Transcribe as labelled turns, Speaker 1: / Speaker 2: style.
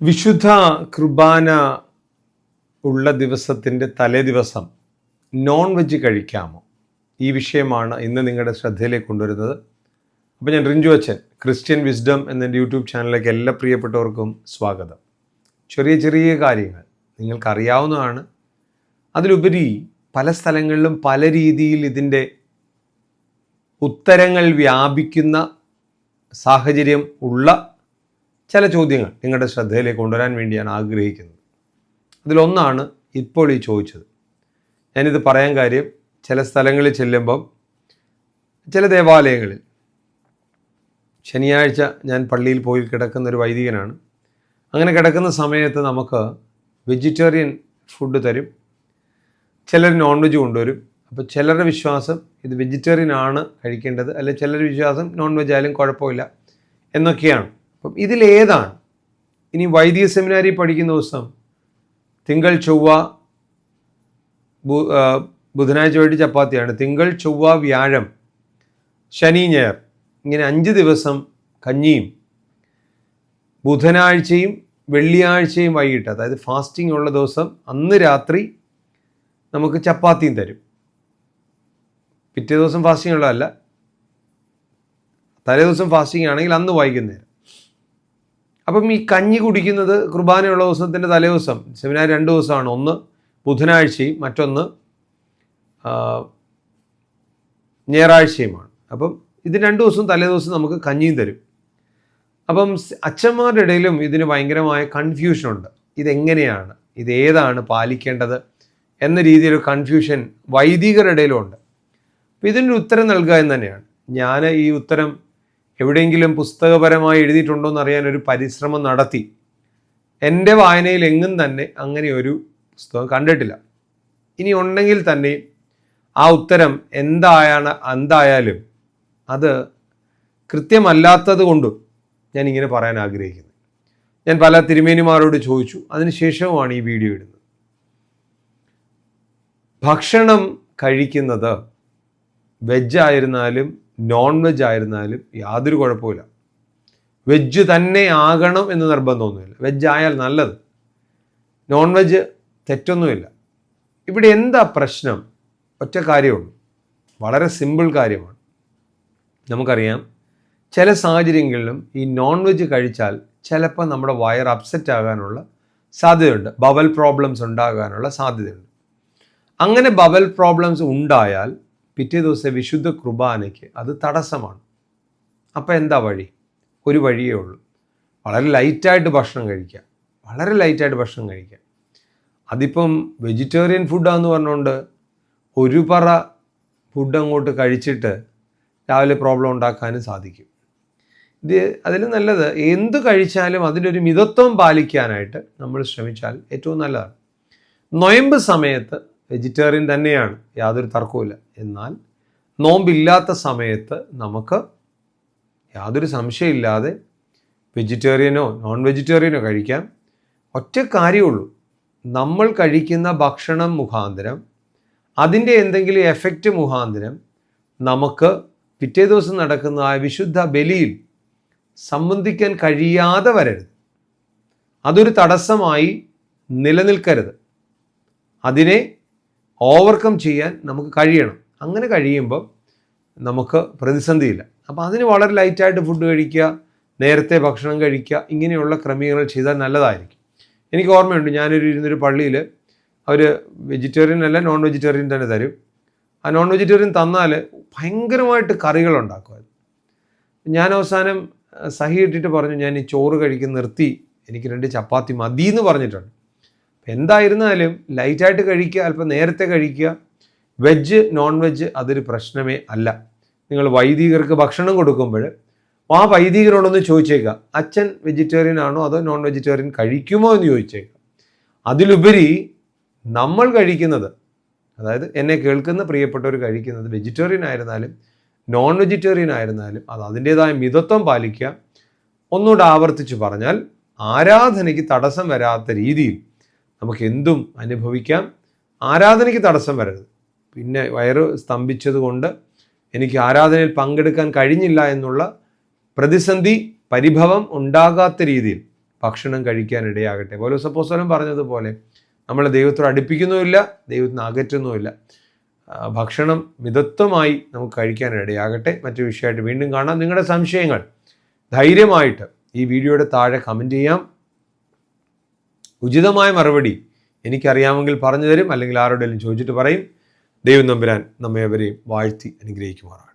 Speaker 1: വിശുദ്ധ കുർബാന ഉള്ള ദിവസത്തിന്റെ തലേ ദിവസം നോൺ വെജ് കഴിക്കാമോ? ഈ വിഷയമാണ് ഇന്ന് നിങ്ങളുടെ ശ്രദ്ധയിലേക്ക് കൊണ്ടുവരുന്നത്. അപ്പോൾ ഞാൻ റിഞ്ചു അച്ഛൻ ക്രിസ്ത്യൻ വിസ്ഡം എന്ന യൂട്യൂബ് ചാനലിലേക്ക് എല്ലാ പ്രിയപ്പെട്ടവർക്കും സ്വാഗതം. ചെറിയ ചെറിയ കാര്യങ്ങൾ നിങ്ങൾക്കറിയാവുന്നതാണ്. അതിലുപരി പല സ്ഥലങ്ങളിലും പല രീതിയിൽ ഇതിന്റെ ഉത്തരങ്ങൾ വ്യാപിക്കുന്ന സാഹചര്യം ഉള്ള ചില ചോദ്യങ്ങൾ നിങ്ങളുടെ ശ്രദ്ധയിലേക്ക് കൊണ്ടുവരാൻ വേണ്ടി ഞാൻ ആഗ്രഹിക്കുന്നത്. അതിലൊന്നാണ് ഇപ്പോൾ ഈ ചോദിച്ചത്. ഞാനിത് പറയാൻ കാര്യം ചില സ്ഥലങ്ങളിൽ ചെല്ലുമ്പം ചില ദേവാലയങ്ങളിൽ. ശനിയാഴ്ച ഞാൻ പള്ളിയിൽ പോയി കിടക്കുന്ന ഒരു വൈദികനാണ്. അങ്ങനെ കിടക്കുന്ന സമയത്ത് നമുക്ക് വെജിറ്റേറിയൻ ഫുഡ് തരും. ചിലർ നോൺ വെജ് കൊണ്ടുവരും. അപ്പോൾ ചിലരുടെ വിശ്വാസം ഇത് വെജിറ്റേറിയൻ ആണ് കഴിക്കേണ്ടത്. അല്ലെങ്കിൽ ചിലരുടെ വിശ്വാസം നോൺ വെജ് ആയാലും കുഴപ്പമില്ല എന്നൊക്കെയാണ്. അപ്പം ഇതിലേതാണ്? ഇനി വൈദിക സെമിനാരി പഠിക്കുന്ന ദിവസം തിങ്കൾ ചൊവ്വ ബുധനാഴ്ച വൈകിട്ട് ചപ്പാത്തിയാണ്. തിങ്കൾ ചൊവ്വ വ്യാഴം ശനി ഞായർ ഇങ്ങനെ അഞ്ച് ദിവസം കഞ്ഞിയും ബുധനാഴ്ചയും വെള്ളിയാഴ്ചയും വൈകിട്ട് അതായത് ഫാസ്റ്റിംഗ് ഉള്ള ദിവസം അന്ന് രാത്രി നമുക്ക് ചപ്പാത്തിയും തരും. പിറ്റേ ദിവസം ഫാസ്റ്റിംഗ് ഉള്ളതല്ല. തലേ ദിവസം ഫാസ്റ്റിംഗ് ആണെങ്കിൽ അന്ന് വൈകുന്നേരം. അപ്പം ഈ കഞ്ഞി കുടിക്കുന്നത് കുർബാനയുള്ള ദിവസത്തിന്റെ തലേ ദിവസം സെമിനാർ രണ്ട് ദിവസമാണ്. ഒന്ന് ബുധനാഴ്ചയും മറ്റൊന്ന് ഞായറാഴ്ചയുമാണ്. അപ്പം ഇത് രണ്ട് ദിവസം നമുക്ക് കഞ്ഞിയും തരും. അപ്പം അച്ഛന്മാരുടെ ഇടയിലും ഇതിന് ഭയങ്കരമായ കൺഫ്യൂഷനുണ്ട്. ഇതെങ്ങനെയാണ്? ഇത് ഏതാണ് പാലിക്കേണ്ടത്? എന്ന രീതിയിലൊരു കൺഫ്യൂഷൻ വൈദികരുടെ ഇടയിലും അപ്പോൾ ഇതിനൊരു ഉത്തരം നൽകുക എന്ന് തന്നെയാണ്. ഞാൻ ഈ ഉത്തരം എവിടെയെങ്കിലും പുസ്തകപരമായി എഴുതിയിട്ടുണ്ടോ എന്ന് അറിയാൻ ഒരു പരിശ്രമം നടത്തി. എന്റെ വായനയിൽ എങ്ങും തന്നെ അങ്ങനെ ഒരു പുസ്തകം കണ്ടിട്ടില്ല. ഇനി ഉണ്ടെങ്കിൽ തന്നെ ആ ഉത്തരം എന്തായാണ് എന്തായാലും അത് കൃത്യമല്ലാത്തത് കൊണ്ടും ഞാൻ ഇങ്ങനെ പറയാൻ ആഗ്രഹിക്കുന്നു. ഞാൻ പല തിരുമേനിമാരോട് ചോദിച്ചു അതിനുശേഷവുമാണ് ഈ വീഡിയോ ഇടുന്നത്? ഭക്ഷണം കഴിക്കുന്നത് വെജ് ആയിരുന്നാലും നോൺ വെജ് ആയിരുന്നാലും യാതൊരു കുഴപ്പമില്ല വെജ് തന്നെ ആകണം എന്ന് നിർബന്ധമൊന്നുമില്ല വെജ് ആയാൽ നല്ലത്. നോൺ വെജ് തെറ്റൊന്നുമില്ല. ഇവിടെ എന്താ പ്രശ്നം? ഒറ്റ കാര്യമുള്ളൂ. വളരെ സിമ്പിൾ കാര്യമാണ്. നമുക്കറിയാം ചില സാഹചര്യങ്ങളിലും ഈ നോൺ വെജ് കഴിച്ചാൽ ചിലപ്പോൾ നമ്മുടെ വയർ അപ്സെറ്റ് ആകാനുള്ള സാധ്യതയുണ്ട്. ബബൽ പ്രോബ്ലംസ് ഉണ്ടാകാനുള്ള സാധ്യതയുണ്ട്. അങ്ങനെ ബബൽ പ്രോബ്ലംസ് ഉണ്ടായാൽ പിറ്റേ ദിവസം വിശുദ്ധ കുർബാനയ്ക്ക് അത് തടസ്സമാണ്. അപ്പോൾ എന്താ വഴി? ഒരു വഴിയേ ഉള്ളൂ. വളരെ ലൈറ്റായിട്ട് ഭക്ഷണം കഴിക്കുക. വളരെ ലൈറ്റായിട്ട് ഭക്ഷണം കഴിക്കുക. അതിപ്പം വെജിറ്റേറിയൻ ഫുഡാന്ന് പറഞ്ഞുകൊണ്ട് ഒരു പറ ഫുഡ് അങ്ങോട്ട് കഴിച്ചിട്ട് രാവിലെ പ്രോബ്ലം ഉണ്ടാക്കാനും സാധിക്കും. ഇത് അതിൽ നല്ലത് എന്ത് കഴിച്ചാലും അതിന്റെ ഒരു മിതത്വം പാലിക്കാനായിട്ട് നമ്മൾ ശ്രമിച്ചാൽ ഏറ്റവും നല്ലതാണ്. നൊയമ്പ് സമയത്ത് വെജിറ്റേറിയൻ തന്നെയാണ് യാതൊരു തർക്കവുമില്ല. എന്നാൽ നോമ്പില്ലാത്ത സമയത്ത് നമുക്ക് യാതൊരു സംശയമില്ലാതെ വെജിറ്റേറിയനോ നോൺ വെജിറ്റേറിയനോ കഴിക്കാം. ഒറ്റ കാര്യമുള്ളൂ നമ്മൾ കഴിക്കുന്ന ഭക്ഷണം മുഖാന്തരം അതിന്റെ എന്തെങ്കിലും എഫക്റ്റ് മുഖാന്തരം നമുക്ക് പിറ്റേ ദിവസം നടക്കുന്ന ആ വിശുദ്ധ ബലിയിൽ സംബന്ധിക്കാൻ കഴിയാതെ വരരുത്. അതൊരു തടസ്സമായി നിലനിൽക്കരുത്. അതിനെ ഓവർകം ചെയ്യാൻ നമുക്ക് കഴിയണം. അങ്ങനെ കഴിയുമ്പം നമുക്ക് പ്രതിസന്ധിയില്ല. അപ്പോൾ അതിന് വളരെ ലൈറ്റായിട്ട് ഫുഡ് കഴിക്കുക നേരത്തെ ഭക്ഷണം കഴിക്കുക ഇങ്ങനെയുള്ള ക്രമീകരണങ്ങൾ ചെയ്താൽ നല്ലതായിരിക്കും. എനിക്ക് ഓർമ്മയുണ്ട് ഞാനൊരു ഇരുന്നൊരു പള്ളിയിൽ അവർ വെജിറ്റേറിയൻ അല്ല നോൺ വെജിറ്റേറിയൻ തന്നെ തരും. ആ നോൺ വെജിറ്റേറിയൻ തന്നാൽ ഭയങ്കരമായിട്ട് കറികളുണ്ടാക്കുമായിരുന്നു ഞാൻ അവസാനം സഹി ഇട്ടിട്ട് പറഞ്ഞു ഞാൻ ഈ ചോറ് കഴിക്കുന്ന നിർത്തി എനിക്ക് രണ്ട് ചപ്പാത്തി മതി എന്ന് പറഞ്ഞിട്ടുണ്ട്. എന്തായിരുന്നാലും ലൈറ്റായിട്ട് കഴിക്കുക അല്പം നേരത്തെ കഴിക്കുക. വെജ് നോൺ വെജ് അതൊരു പ്രശ്നമേ അല്ല. നിങ്ങൾ വൈദികർക്ക് ഭക്ഷണം കൊടുക്കുമ്പോൾ ആ വൈദികരോടൊന്ന് ചോദിച്ചേക്കുക അച്ഛൻ വെജിറ്റേറിയൻ ആണോ അതോ നോൺ വെജിറ്റേറിയൻ കഴിക്കുമോ എന്ന് ചോദിച്ചേക്കുക. അതിലുപരി നമ്മൾ കഴിക്കുന്നത് അതായത് എന്നെ കേൾക്കുന്ന പ്രിയപ്പെട്ടവർ കഴിക്കുന്നത് വെജിറ്റേറിയൻ ആയിരുന്നാലും നോൺ വെജിറ്റേറിയൻ ആയിരുന്നാലും അത് അതിന്റേതായ മിതത്വം പാലിക്കുക. ഒന്നുകൂടെ ആവർത്തിച്ച് പറഞ്ഞാൽ ആരാധനയ്ക്ക് തടസ്സം വരാത്ത രീതിയിൽ നമുക്ക് എന്തും അനുഭവിക്കാം. ആരാധനയ്ക്ക് തടസ്സം വരരുത്. പിന്നെ വയറ് സ്തംഭിച്ചതുകൊണ്ട് എനിക്ക് ആരാധനയിൽ പങ്കെടുക്കാൻ കഴിഞ്ഞില്ല എന്നുള്ള പ്രതിസന്ധി പരിഭവം ഉണ്ടാകാത്ത രീതിയിൽ ഭക്ഷണം കഴിക്കാൻ ഇടയാകട്ടെ. പോലെ സപ്പോസ്വലം പറഞ്ഞതുപോലെ നമ്മൾ ദൈവത്തോട് അടുപ്പിക്കുന്നുമില്ല ദൈവത്തിന് അകറ്റുന്നുമില്ല. ഭക്ഷണം മിതത്വമായി നമുക്ക് കഴിക്കാൻ ഇടയാകട്ടെ. മറ്റു വിഷയമായിട്ട് വീണ്ടും കാണാം. നിങ്ങളുടെ സംശയങ്ങൾ ധൈര്യമായിട്ട് ഈ വീഡിയോയുടെ താഴെ കമന്റ് ചെയ്യാം. ഉചിതമായ മറുപടി എനിക്കറിയാമെങ്കിൽ പറഞ്ഞു തരും അല്ലെങ്കിൽ ആരോടെങ്കിലും ചോദിച്ചിട്ട് പറയും. ദൈവം നമ്പുരാൻ നമ്മെ അവരെയും വാഴ്ത്തി അനുഗ്രഹിക്കുമാറാണ്